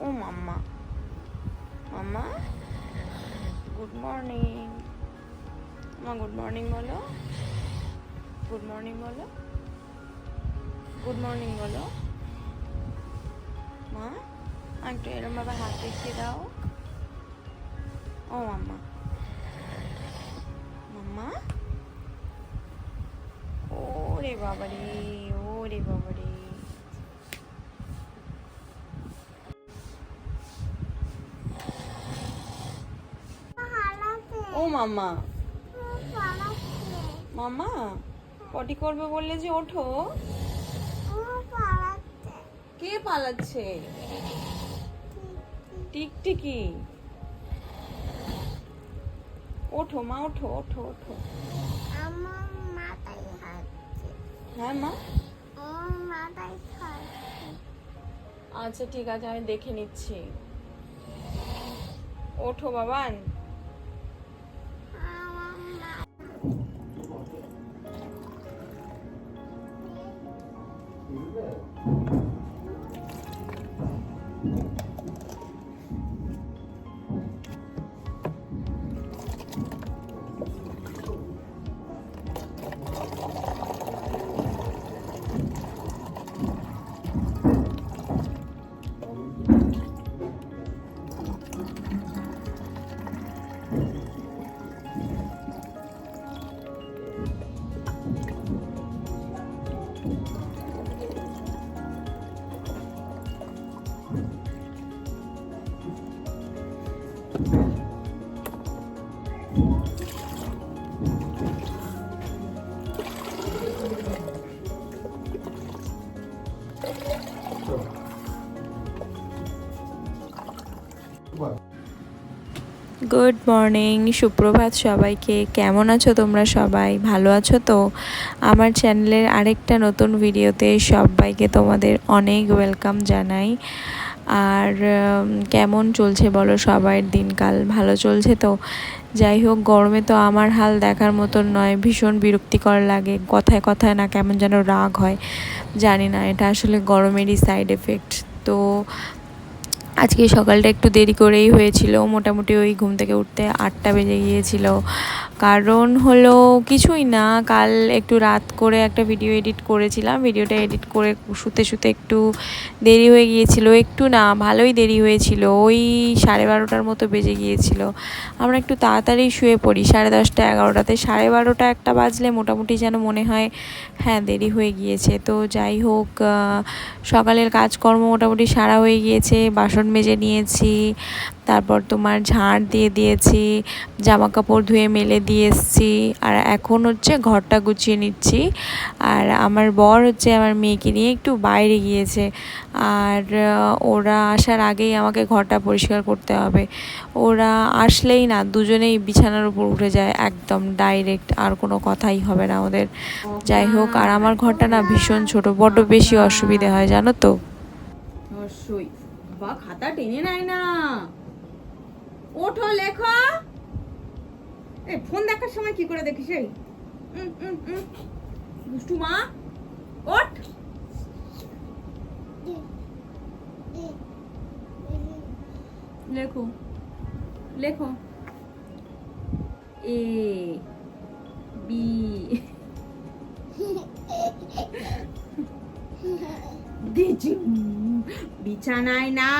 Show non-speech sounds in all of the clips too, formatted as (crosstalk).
ও মাম্মা। মাম্মা? Good morning মা good morning বলো। Good morning বলো। গুড মর্নিং বলো। মা একটু এরম ভাবে হাত দেখিয়ে দাও। ও মাম্মা। মাম্মা? ওরে বাবারে ওরে বাবারে। মাম্মা? মাম্মা পটি করবে বললে যে ওঠো। কে পালাচ্ছে? টিকটিকি। ওঠো মা ওঠো ওঠো ওঠো। হ্যাঁ মা? আচ্ছা ঠিক আছে আমি দেখে নিচ্ছি। ওঠো বাবান। Amém. গুড মর্নিং সুপ্রভাত সবাইকে। কেমন আছো তোমরা সবাই? ভালো আছো তো? আমার চ্যানেলের আরেকটা নতুন ভিডিওতে সবাইকে তোমাদের অনেক ওয়েলকাম জানাই। আর কেমন চলছে বলো সবার দিনকাল? ভালো চলছে তো? যাই হোক, গরমে তো আমার হাল দেখার মতন নয়, ভীষণ বিরক্তিকর লাগে। কথায় কথায় না কেমন যেন রাগ হয়। জানি না, এটা আসলে গরমেরই সাইড এফেক্ট তো আজকে সকালটা একটু দেরি করেই হয়েছিল। মোটামুটি ওই ঘুম থেকে উঠতে আটটা বেজে গিয়েছিল। কারণ হলো কিছুই না, কাল একটু রাত করে একটা ভিডিও এডিট করেছিলাম। ভিডিওটা এডিট করে শুতে শুতে একটু দেরি হয়ে গিয়েছিল। একটু না, ভালোই দেরি হয়েছিল। ওই সাড়ে বারোটার মতো বেজে গিয়েছিল। আমরা একটু তাড়াতাড়ি শুয়ে পড়ি। সাড়ে দশটা এগারোটাতে সাড়ে বারোটা একটা বাজলে মোটামুটি যেন মনে হয় হ্যাঁ দেরি হয়ে গিয়েছে। তো যাই হোক সকালের কাজকর্ম মোটামুটি সারা হয়ে গিয়েছে। বাসন মেজে নিয়েছি, তারপর তোমার ঝাড় দিয়ে দিয়েছি জামা কাপড় ধুয়ে মেলে দিয়ে এসেছি, আর এখন হচ্ছে ঘরটা গুছিয়ে নিচ্ছি। আর আমার বর হচ্ছে আমার মেয়েকে নিয়ে একটু বাইরে গিয়েছে, আর ওরা আসার আগেই আমাকে ঘরটা পরিষ্কার করতে হবে। ওরা আসলেই না, দুজনেই বিছানার উপর উঠে যায় একদম ডাইরেক্ট, আর কোনো কথাই হবে না ওদের। যাই হোক, আর আমার ঘরটা না ভীষণ ছোট, বড্ড বেশি অসুবিধে হয়, জানো তো? অবশ্যই। বা খাতা টেনে নেয় না। ওঠো লেখো। এ ফোন দেখার সময় কি করে দেখিস এই। দুষ্টু মা, ওঠ। লেখো লেখো। এ, বি। (laughs) বিছানায় না।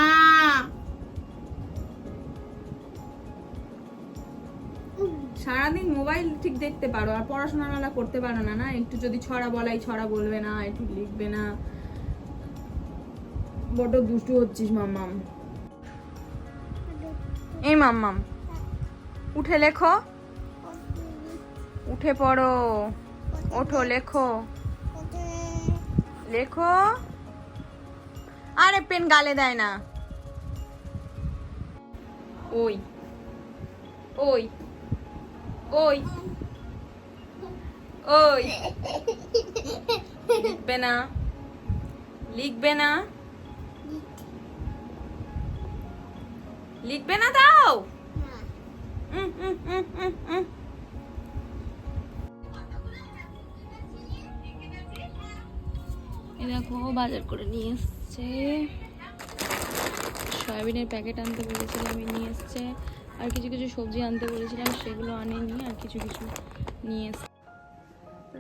সারাদিন মোবাইল ঠিক দেখতে পারো, আর পড়াশোনা মেলা করতে পারো না না? একটু যদি ছড়া বলাই, ছড়া বলবে না, একটু লিখবে না। বড্ড দুষ্টু হচ্ছিস, মাম্মাম। এই, মাম্মাম, উঠে লেখো। উঠে পড়ো। ওঠো, লেখো। লেখো। আরে পেন গালে দেয় না। ওই। ওই। ওই। ওই। লিখবে না। লিখবে না। লিখবে না। এই দেখো বাজার করে নিয়ে এসছে। সয়াবিনের প্যাকেট আনতে বলেছিলাম নিয়ে এসছে। আর কিছু কিছু সবজি আনতে বলেছিলাম, সেগুলো আনেনি আর কিছু কিছু নিয়ে এসছে।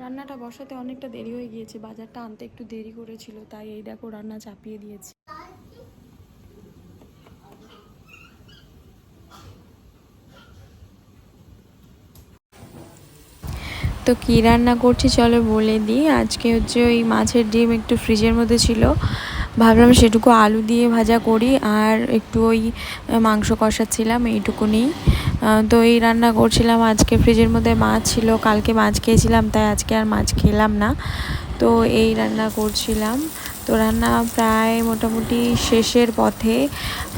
রান্নাটা বসাতে অনেকটা দেরি হয়ে গিয়েছে, বাজারটা আনতে একটু দেরি করেছিল, তাই এই দেখো রান্না চাপিয়ে দিয়েছি। তো কী রান্না করছি চলো বলে দিই। আজকে হচ্ছে ওই মাছের ডিম একটু ফ্রিজের মধ্যে ছিল। ভাবলাম সেটুকু আলু দিয়ে ভাজা করি আর একটু ওই মাংস কষাচ্ছিলাম এইটুকুনি। আহ, তো এই রান্না করছিলাম আজকে। ফ্রিজের মধ্যে মাছ ছিল কালকে মাছ খেয়েছিলাম তাই আজকে আর মাছ খেলাম না। তো এই রান্না করছিলাম। তো রান্না প্রায় মোটামুটি শেষের পথে।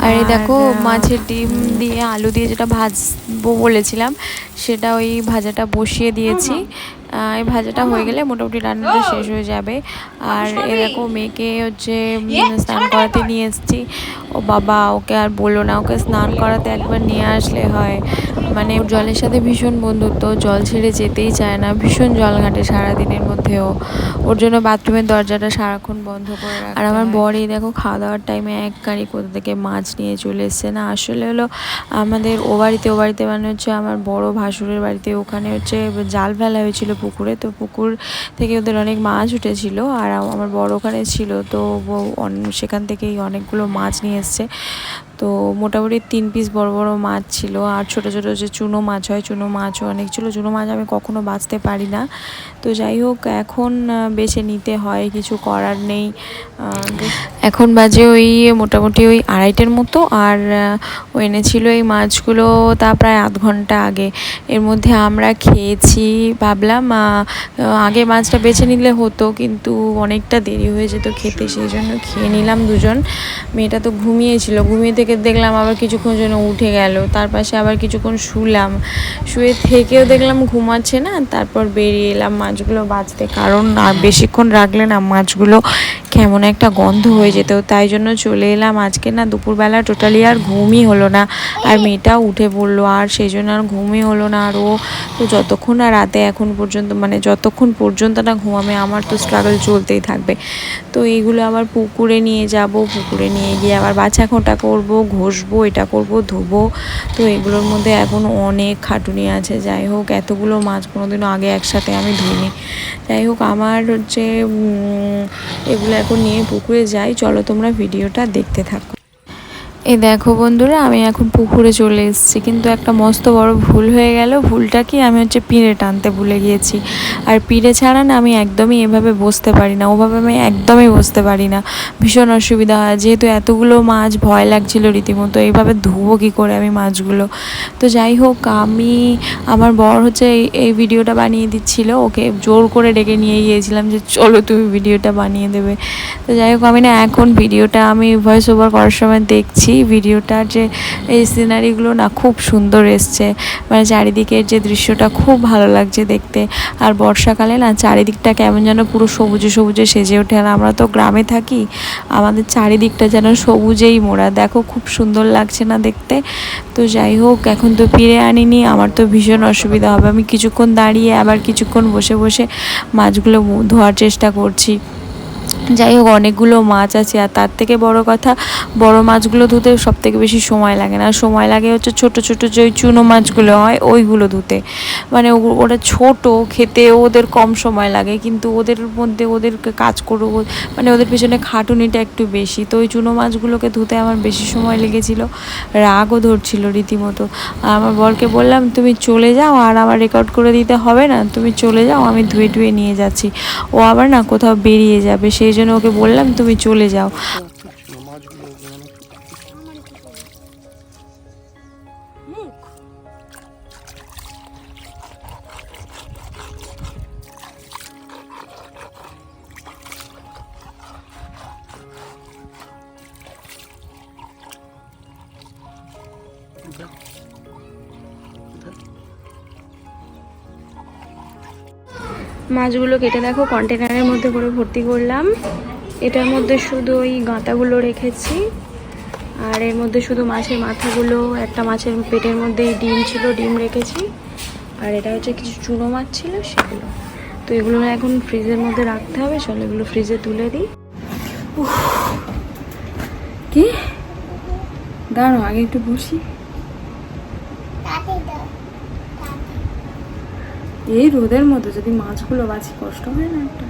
আর এই দেখো মাছের ডিম দিয়ে আলু দিয়ে যেটা ভাজবো বলেছিলাম সেটা ওই ভাজাটা বসিয়ে দিয়েছি। এই ভাজাটা হয়ে গেলে মোটামুটি রান্নাটা শেষ হয়ে যাবে। আর এরকম মেয়েকে হচ্ছে স্নান করাতে নিয়ে এসেছি। ও বাবা ওকে আর বলো না ওকে স্নান করাতে একবার নিয়ে আসলে হয়। মানে ওর জলের সাথে ভীষণ বন্ধুত্ব জল ছেড়ে যেতেই চায় না ভীষণ জল ঘাটে সারাদিনের মধ্যেও। ওর জন্য বাথরুমের দরজাটা সারাক্ষণ বন্ধ করে আর আমার। বরই দেখো খাওয়া দাওয়ার টাইমে এক গাড়ি কোথা থেকে মাছ নিয়ে চলে এসছে না? আসলে হলো আমাদের ও বাড়িতে ও বাড়িতে মানে হচ্ছে আমার বড় ভাসুরের বাড়িতে ওখানে হচ্ছে জাল ফেলা হয়েছিল পুকুরে। তো পুকুর থেকে ওদের অনেক মাছ উঠেছিল আর আমার বড় ওখানে ছিল। তো সেখান থেকেই অনেকগুলো মাছ নিয়ে এসছে। তো মোটামুটি তিন পিস বড় বড় মাছ ছিল আর ছোট ছোট যে চুনো মাছ হয়, চুনো মাছও অনেক ছিল। চুনো মাছ আমি কখনো বাঁচতে পারি না। তো যাই হোক, এখন বেছে নিতে হয়, কিছু করার নেই। এখন বাজে ওই মোটামুটি ওই আড়াইটের মতো আর ও এনেছিল এই মাছগুলো তা প্রায় আধ ঘণ্টা আগে। এর মধ্যে আমরা খেয়েছি, ভাবলাম আগে মাছটা বেছে নিলে হতো, কিন্তু অনেকটা দেরি হয়ে যেত খেতে, সেই জন্য খেয়ে নিলাম দুজন। মেয়েটা তো ঘুমিয়েছিল, ঘুমিয়ে থেকে দেখলাম আবার কিছুক্ষণ জন্য উঠে গেল। তার পাশে আবার কিছুক্ষণ শুলাম। শুয়ে থেকেও দেখলাম ঘুমাচ্ছে না। তারপর বেরিয়ে এলাম মাছগুলো বাঁচতে। কারণ বেশিক্ষণ রাখলে না মাছগুলো কেমন একটা গন্ধ হয়ে যেত, তাই জন্য চলে এলাম। আজকে না দুপুরবেলা টোটালি আর ঘুমই হলো না। আর মেয়েটাও উঠে পড়ল, আর সেই জন্য আর ঘুমই হলো না। আর ও তো যতক্ষণ না রাতে এখন পর্যন্ত মানে যতক্ষণ পর্যন্ত না ঘুমাবে, আমার তো স্ট্রাগল চলতেই থাকবে। তো এইগুলো আবার পুকুরে নিয়ে যাব, পুকুরে নিয়ে গিয়ে আবার বাছা খোঁটা করব, ঘষবো, এটা করব, ধোবো। তো এগুলোর মধ্যে এখন অনেক খাটুনি আছে। যাই হোক, এতগুলো মাছ কোনোদিনও আগে একসাথে আমি ধুইনি। যাই হোক আমার হচ্ছে এগুলো এখন নিয়ে পুকুরে যাই চলো তোমরা ভিডিওটা দেখতে থাকো। এই দেখো বন্ধুরা, আমি এখন পুকুরে চলে এসেছি। কিন্তু একটা মস্ত বড় ভুল হয়ে গেল। ভুলটা কি? আমি হচ্ছে পিঁড়ে টানতে ভুলে গিয়েছি। আর পিঁড়ে ছাড়া না আমি একদমই এভাবে বসতে পারি না। ওভাবে আমি একদমই বসতে পারি না। ভীষণ অসুবিধা হয়। যেহেতু এতগুলো মাছ ভয় লাগছিল রীতিমতো, এইভাবে ধুবো কী করে আমি মাছগুলো? তো যাই হোক, আমি, আমার বর হচ্ছে এই- ভিডিওটা বানিয়ে দিচ্ছিল। ওকে জোর করে ডেকে নিয়ে গিয়েছিলাম যে, চলো তুমি ভিডিওটা বানিয়ে দেবে। তো যাই হোক, আমি না এখন ভিডিওটা, আমি ভয়েস ওভার করার সময় দেখছি। ভিডিওটার যে এই সিনারিগুলো না খুব সুন্দর এসছে। মানে চারিদিকের যে দৃশ্যটা খুব ভালো লাগছে দেখতে। আর বর্ষাকালে না চারিদিকটা কেমন যেন পুরো সবুজে সবুজে সেজে ওঠে আর আমরা তো গ্রামে থাকি, আমাদের চারিদিকটা যেন সবুজেই মোড়া। দেখো খুব সুন্দর লাগছে না দেখতে। তো যাই হোক, এখন তো ফিরে আনিনি, আমার তো ভীষণ অসুবিধা হবে। আমি কিছুক্ষণ দাঁড়িয়ে আবার কিছুক্ষণ বসে বসে মাছগুলো ধোয়ার চেষ্টা করছি। যাই হোক অনেকগুলো মাছ আছে আর তার থেকে বড় কথা, বড় মাছগুলো ধুতে সব থেকে বেশি সময় লাগে না। সময় লাগে হচ্ছে ছোট ছোট যে ওই চুনো মাছগুলো হয়, ওইগুলো ধুতে। মানে ওরা ছোট, খেতে ওদের কম সময় লাগে, কিন্তু ওদের মধ্যে ওদেরকে কাজ করব মানে ওদের পেছনে খাটুনিটা একটু বেশি। তো ওই চুনো মাছগুলোকে ধুতে আমার বেশি সময় লেগেছিল, রাগও ধরছিল রীতিমতো। আর আমার বরকে বললাম, তুমি চলে যাও, আর আমার রেকর্ড করে দিতে হবে না, তুমি চলে যাও, আমি ধুয়ে ধুয়ে নিয়ে যাচ্ছি। ও আবার না কোথাও বেরিয়ে যাবে, সেই জন্য ওকে বললাম তুমি চলে যাও। মাছগুলো কেটে দেখো কন্টেনারের মধ্যে করে ভর্তি করলাম। এটার মধ্যে শুধু ওই গাঁতাগুলো রেখেছি। আর এর মধ্যে শুধু মাছের মাথাগুলো, একটা মাছের পেটের মধ্যে ডিম ছিল, ডিম রেখেছি। আর এটা হচ্ছে কিছু চুনো মাছ ছিল, সেগুলো। তো এগুলো এখন ফ্রিজের মধ্যে রাখতে হবে, চলো এগুলো ফ্রিজে তুলে দিই। কি? দাঁড়ো আগে একটু বসি। এই রোদের মধ্যে যদি মাছগুলো বাছি কষ্ট হয় না একটা?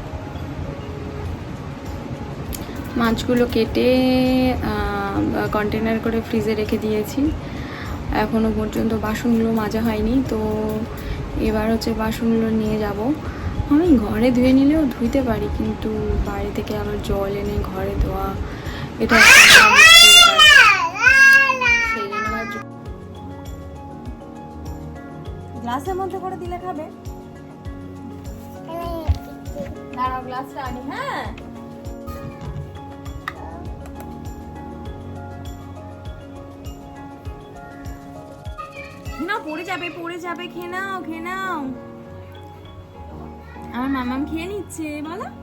মাছগুলো কেটে কন্টেনার করে ফ্রিজে রেখে দিয়েছি। এখনও পর্যন্ত বাসনগুলো মাজা হয়নি তো এবার হচ্ছে বাসনগুলো নিয়ে যাব। আমি ঘরে ধুয়ে নিলেও ধুইতে পারি কিন্তু বাইরে থেকে আবার জল এনে ঘরে ধোয়া এটা গ্লাসের মধ্যে করে দিলে খাবে? দাঁড়াও গ্লাসটা আনি হ্যাঁ? না, পড়ে যাবে পড়ে যাবে, খেয়ে নাও খেয়ে নাও। আমার মামাম খেয়ে নিচ্ছে, বলো।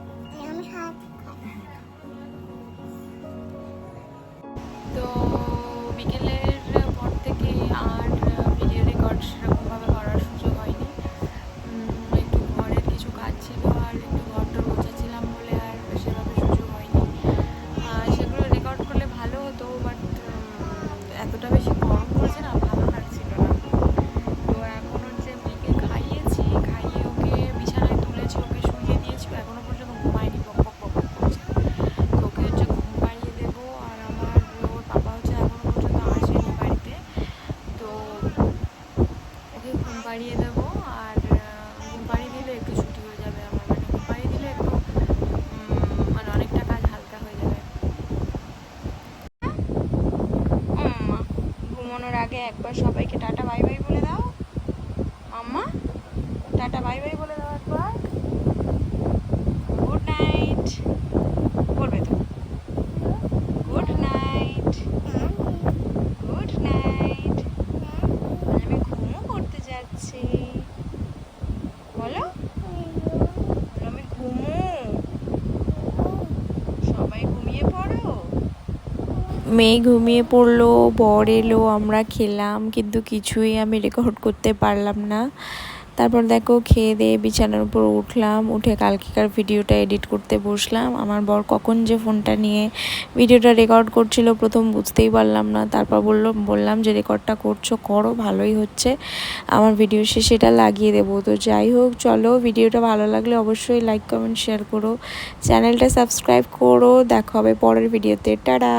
একবার সবাইকে টাটা বাই বাই বলে দাও মাম্মা টাটা বাই বাই বলে দাও একবার গুড নাইট বলবে তো গুড নাইট গুড নাইট আমি ঘুমও করতে যাচ্ছি বলো বলো, আমি ঘুমো সবাই ঘুমিয়ে পড়ো মেয়ে ঘুমিয়ে পড়ল, বর এলো, আমরা খেলাম, কিন্তু কিছুই আমি রেকর্ড করতে পারলাম না। তারপর দেখো খেয়ে দিয়ে বিছানার উপর উঠলাম, উঠে কালকেকার ভিডিওটা এডিট করতে বসলাম। আমার বর কখন যে ফোনটা নিয়ে ভিডিওটা রেকর্ড করছিল প্রথম বুঝতেই পারলাম না। তারপর বলল, বললাম যে রেকর্ডটা করছ, করো, ভালোই হচ্ছে। আমার ভিডিও শেষে এটা লাগিয়ে দেবো। তো যাই হোক, চলো ভিডিওটা ভালো লাগলে অবশ্যই লাইক কমেন্ট শেয়ার করো। চ্যানেলটা সাবস্ক্রাইব করো। দেখা হবে পরের ভিডিওতে টাটা!